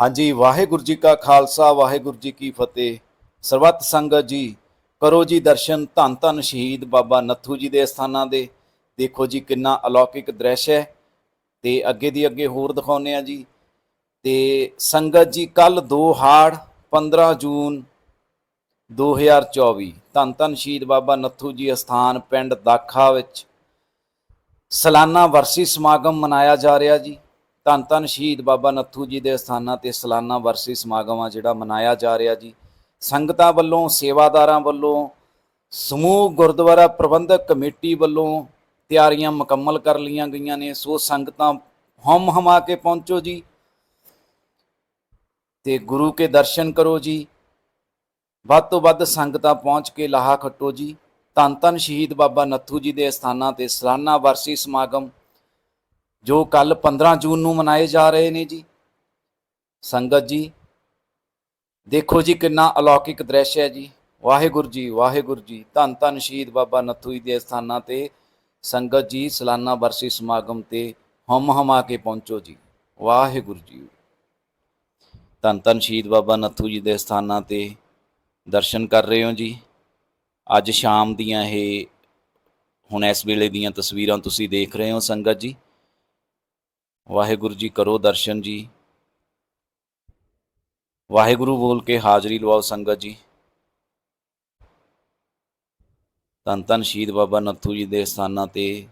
ਹਾਂਜੀ, ਵਾਹਿਗੁਰੂ ਜੀ ਕਾ ਖਾਲਸਾ, ਵਾਹਿਗੁਰੂ ਜੀ ਕੀ ਫਤਿਹ। ਸਰਬੱਤ ਸੰਗਤ ਜੀ, ਕਰੋ ਜੀ ਦਰਸ਼ਨ ਧੰਨ ਧੰਨ ਸ਼ਹੀਦ ਬਾਬਾ ਨੱਥੂ ਜੀ ਦੇ ਸਥਾਨਾਂ ਦੇ। ਦੇਖੋ ਜੀ ਕਿੰਨਾ ਅਲੌਕਿਕ ਦ੍ਰਿਸ਼ ਹੈ। ਤੇ ਅੱਗੇ ਦੀ ਅੱਗੇ ਹੋਰ ਦਿਖਾਉਨੇ ਆ ਜੀ। ਤੇ ਸੰਗਤ ਜੀ ਕੱਲ 2 ਹਾੜ 15 ਜੂਨ 2024 ਧੰਨ ਧੰਨ ਸ਼ਹੀਦ ਬਾਬਾ ਨੱਥੂ ਜੀ ਅਸਥਾਨ ਪਿੰਡ ਦਾਖਾ ਵਿੱਚ। ਸਾਲਾਨਾ ਵਰਸੀ ਸਮਾਗਮ ਮਨਾਇਆ ਜਾ ਰਿਹਾ ਜੀ। ਧੰਨ ਧੰਨ ਸ਼ਹੀਦ ਬਾਬਾ ਨੱਥੂ ਜੀ ਦੇ ਸਥਾਨਾਂ ਤੇ ਸਾਲਾਨਾ ਵਰਸੀ ਸਮਾਗਮ ਆ ਜਿਹੜਾ ਮਨਾਇਆ ਜਾ ਰਿਹਾ ਜੀ। ਸੰਗਤਾਂ ਵੱਲੋਂ, ਸੇਵਾਦਾਰਾਂ ਵੱਲੋਂ, ਸਮੂਹ ਗੁਰਦੁਆਰਾ ਪ੍ਰਬੰਧਕ ਕਮੇਟੀ ਵੱਲੋਂ ਤਿਆਰੀਆਂ ਮੁਕੰਮਲ ਕਰ ਲਈਆਂ ਗਈਆਂ ਨੇ। ਸੋ ਸੰਗਤਾਂ ਹਮ ਹਮਾ ਕੇ ਪਹੁੰਚੋ ਜੀ ਤੇ ਗੁਰੂ ਕੇ ਦਰਸ਼ਨ ਕਰੋ ਜੀ। ਵੱਧ ਤੋਂ ਵੱਧ ਸੰਗਤਾਂ ਪਹੁੰਚ ਕੇ ਲਾਹਾ ਖੱਟੋ ਜੀ। ਧੰਨ ਧੰਨ ਸ਼ਹੀਦ ਬਾਬਾ ਨੱਥੂ ਜੀ ਦੇ ਸਥਾਨਾਂ ਤੇ ਸਾਲਾਨਾ ਵਰਸੀ ਸਮਾਗਮ ਜੋ ਕੱਲ 15 ਜੂਨ ਨੂੰ ਮਨਾਏ ਜਾ ਰਹੇ ਨੇ ਜੀ। ਸੰਗਤ ਜੀ, ਦੇਖੋ ਜੀ ਕਿੰਨਾ ਅਲੌਕਿਕ ਦ੍ਰਿਸ਼ ਹੈ ਜੀ। ਵਾਹਿਗੁਰੂ ਜੀ ਵਾਹਿਗੁਰੂ ਜੀ। ਧੰਨ ਧੰਨ ਸ਼ਹੀਦ ਬਾਬਾ ਨੱਥੂ ਜੀ ਦੇ ਸਥਾਨਾਂ ਤੇ ਸੰਗਤ ਜੀ, ਸਲਾਨਾ ਵਰਸੀ ਸਮਾਗਮ ਤੇ ਹਮ ਹਮਾ ਕੇ ਪਹੁੰਚੋ ਜੀ। ਵਾਹਿਗੁਰੂ ਜੀ। ਧੰਨ ਧੰਨ ਸ਼ਹੀਦ ਬਾਬਾ ਨੱਥੂ ਜੀ ਦੇ ਸਥਾਨਾਂ ਤੇ ਦਰਸ਼ਨ ਕਰ ਰਹੇ ਹੋ ਜੀ। ਅੱਜ ਸ਼ਾਮ ਦੀਆਂ ਇਹ, ਹੁਣ ਇਸ ਵੇਲੇ ਦੀਆਂ ਤਸਵੀਰਾਂ ਤੁਸੀਂ ਦੇਖ ਰਹੇ ਹੋ ਸੰਗਤ ਜੀ। ਵਾਹਿਗੁਰੂ ਜੀ ਕਰੋ ਦਰਸ਼ਨ ਜੀ। ਵਾਹਿਗੁਰੂ ਬੋਲ ਕੇ ਹਾਜ਼ਰੀ ਲਵਾਓ ਸੰਗਤ ਜੀ। ਧੰਨ ਧੰਨ ਸ਼ਹੀਦ ਬਾਬਾ ਨੱਥੂ ਜੀ ਦੇ ਸਥਾਨਾਂ ਤੇ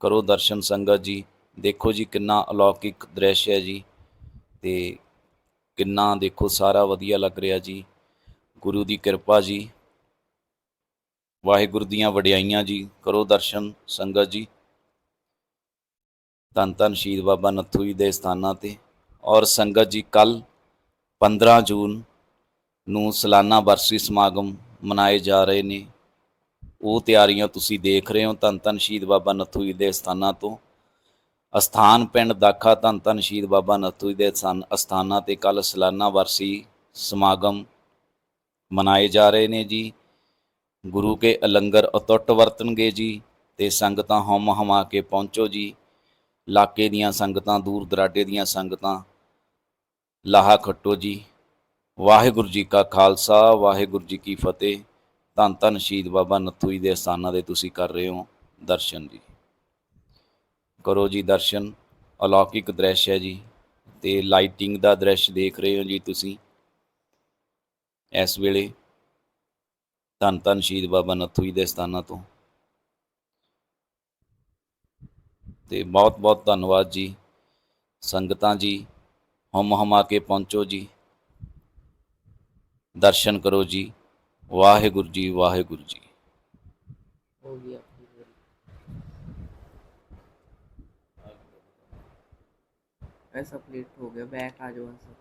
ਕਰੋ ਦਰਸ਼ਨ ਸੰਗਤ ਜੀ। ਦੇਖੋ ਜੀ ਕਿੰਨਾ ਅਲੌਕਿਕ ਦ੍ਰਿਸ਼ ਹੈ ਜੀ ਤੇ ਕਿੰਨਾ ਦੇਖੋ ਸਾਰਾ ਵਧੀਆ ਲੱਗ ਰਿਹਾ ਜੀ। ਗੁਰੂ ਦੀ ਕਿਰਪਾ ਜੀ। ਵਾਹਿਗੁਰੂ ਦੀਆਂ ਵਡਿਆਈਆਂ ਜੀ, ਕਰੋ ਦਰਸ਼ਨ ਸੰਗਤ ਜੀ। ਧੰਨ ਧੰਨ ਸ਼ਹੀਦ ਬਾਬਾ ਨੱਥੂ ਜੀ ਦੇ ਸਥਾਨਾਂ ਤੇ ਔਰ ਸੰਗਤ ਜੀ ਕੱਲ 15 ਜੂਨ ਨੂੰ ਸਾਲਾਨਾ ਵਰਸੀ ਸਮਾਗਮ ਮਨਾਏ ਜਾ ਰਹੇ ਨੇ। ਉਹ ਤਿਆਰੀਆਂ ਤੁਸੀਂ ਦੇਖ ਰਹੇ ਹੋ ਧੰਨ ਧੰਨ ਸ਼ਹੀਦ ਬਾਬਾ ਨੱਥੂ ਜੀ ਦੇ ਸਥਾਨਾਂ ਤੋਂ। ਅਸਥਾਨ ਪਿੰਡ ਦਾਖਾ ਧੰਨ ਧੰਨ ਸ਼ਹੀਦ ਬਾਬਾ ਨੱਥੂ ਜੀ ਦੇ ਸਥਾਨ ਅਸਥਾਨਾਂ ਤੇ ਕੱਲ ਸਾਲਾਨਾ ਵਰਸੀ ਸਮਾਗਮ ਮਨਾਏ ਜਾ ਰਹੇ ਨੇ ਜੀ। ਗੁਰੂ ਕੇ ਲੰਗਰ ਅਤੁੱਟ ਵਰਤਣਗੇ ਜੀ ਤੇ ਸੰਗਤਾਂ ਹਮ ਹਮਾ ਕੇ ਪਹੁੰਚੋ ਜੀ। ਇਲਾਕੇ ਦੀਆਂ ਸੰਗਤਾਂ, ਦੂਰ ਦਰਾਡੇ ਦੀਆਂ ਸੰਗਤਾਂ। ਲਾਹਾ ਖੱਟੋ ਜੀ, ਵਾਹਿਗੁਰੂ ਜੀ ਕਾ ਖਾਲਸਾ, ਵਾਹਿਗੁਰੂ ਜੀ ਕੀ ਫਤਿਹ। ਧੰਨ ਧੰਨ ਸ਼ਹੀਦ ਬਾਬਾ ਨੱਥੂ ਜੀ ਦੇ ਸਥਾਨਾਂ ਦੇ ਤੁਸੀਂ ਕਰ ਰਹੇ ਹੋ ਦਰਸ਼ਨ ਜੀ। ਕਰੋ ਜੀ ਦਰਸ਼ਨ, ਅਲੌਕਿਕ ਦ੍ਰਿਸ਼ ਹੈ ਜੀ ਤੇ ਲਾਈਟਿੰਗ ਦਾ ਦ੍ਰਿਸ਼ ਦੇਖ ਰਹੇ ਹੋ ਜੀ ਤੁਸੀਂ। ਇਸ ਵੇਲੇ ਧੰਨ ਧੰਨ ਸ਼ਹੀਦ ਬਾਬਾ ਨੱਥੂ ਜੀ ਦੇ ਸਥਾਨਾਂ ਤੋਂ ਤੇ ਬਹੁਤ ਬਹੁਤ ਧੰਨਵਾਦ ਜੀ ਸੰਗਤਾਂ ਜੀ ਹਮ ਹਮਾ ਕੇ ਪਹੁੰਚੋ ਜੀ ਦਰਸ਼ਨ ਕਰੋ ਜੀ ਵਾਹਿਗੁਰੂ ਜੀ ਵਾਹਿਗੁਰੂ ਜੀ हो गया ऐसा प्लेट हो गया बैक आ जाओ ऐसा